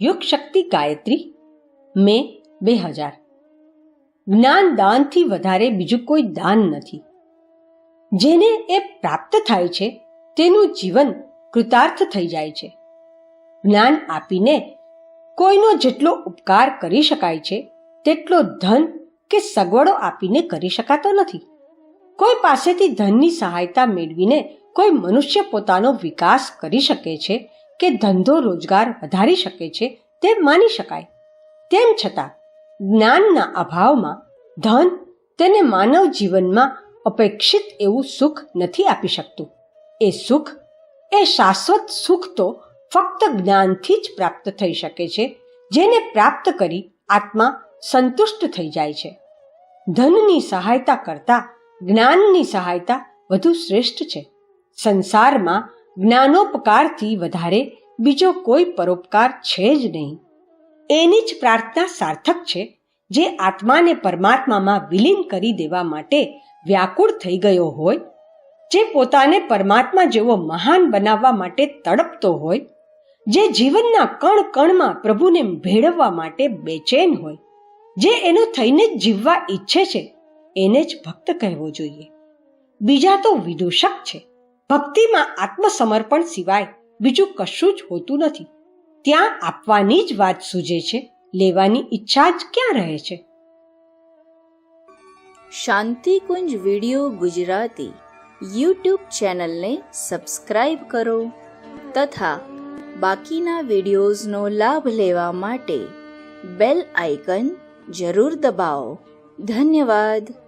યુગ શક્તિ ગાયત્રી, મે બે હજાર. જ્ઞાન દાનથી વધારે બીજું કોઈ દાન નથી. જેને એ પ્રાપ્ત થાય છે, તેનું જીવન કૃતાર્થ થઈ જાય છે. જ્ઞાન આપીને કોઈનો જેટલો ઉપકાર કરી શકાય છે, તેટલો ધન કે સગવડો આપીને કરી શકાતો નથી. કોઈ પાસેથી ધનની સહાયતા મેળવીને કોઈ મનુષ્ય પોતાનો વિકાસ કરી શકે છે કે ધંધો રોજગાર વધારી શકે છે તે માની શકાય. તેમ છતાં, જ્ઞાનના અભાવમાં ધન તેને માનવ જીવનમાં અપેક્ષિત એવું સુખ નથી આપી શકતું. એ સુખ, એ શાશ્વત સુખ તો ફક્ત જ્ઞાનથી જ પ્રાપ્ત થઈ શકે છે, જેને પ્રાપ્ત કરી આત્મા સંતુષ્ટ થઈ જાય છે. ધનની સહાયતા કરતા જ્ઞાનની સહાયતા વધુ શ્રેષ્ઠ છે. સંસારમાં જ્ઞાનોપકારથી વધારે બીજો કોઈ પરોપકાર છે જ નહીં. એની જ પ્રાર્થના સાર્થક છે જે આત્માને પરમાત્મામાં વિલીન કરી દેવા માટે વ્યાકુળ થઈ ગયો હોય, જે પોતાને પરમાત્મા જેવો મહાન બનાવવા માટે તડપતો હોય, જે જીવનના કણ કણમાં પ્રભુને ભેળવવા માટે બેચેન હોય, જે એનું થઈને જ જીવવા ઈચ્છે છે, એને જ ભક્ત કહેવો જોઈએ. બીજા તો વિદૂષક છે. ભક્તિમાં આત્મસમર્પણ સિવાય બીજું કશું જ હોતું નથી. ત્યાં આપવાની જ વાત સૂજે છે, લેવાની ઈચ્છા જ ક્યાં રહે છે? શાંતિકુંજ વિડિયો ગુજરાતી યુટ્યુબ ચેનલને સબસ્ક્રાઇબ કરો તથા બાકીના વિડિયોઝનો લાભ લેવા માટે બેલ આઇકન જરૂર દબાવો. ધન્યવાદ.